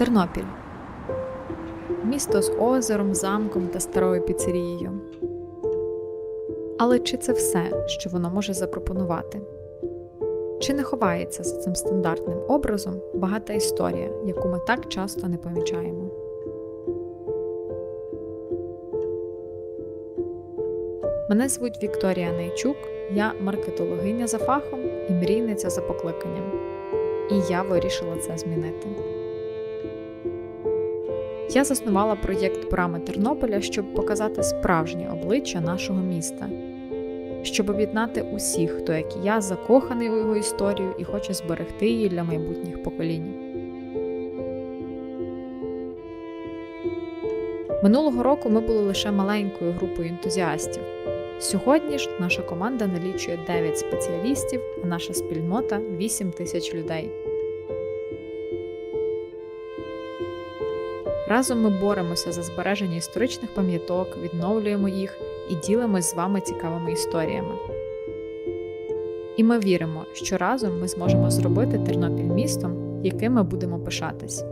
Тернопіль місто з озером, замком та старою піцерією. Але чи це все, що воно може запропонувати? Чи не ховається за цим стандартним образом багата історія, яку ми так часто не помічаємо? Мене звуть Вікторія Найчук, я маркетологиня за фахом і мрійниця за покликанням. І я вирішила це змінити. Я заснувала проєкт Брами Тернополя, щоб показати справжнє обличчя нашого міста, щоб об'єднати усіх, хто, як і я, закоханий у його історію і хоче зберегти її для майбутніх поколінь. Минулого року ми були лише маленькою групою ентузіастів. Сьогодні ж наша команда налічує 9 спеціалістів, а наша спільнота 8 тисяч людей. Разом ми боремося за збереження історичних пам'яток, відновлюємо їх і ділимось з вами цікавими історіями. І ми віримо, що разом ми зможемо зробити Тернопіль містом, яким ми будемо пишатись.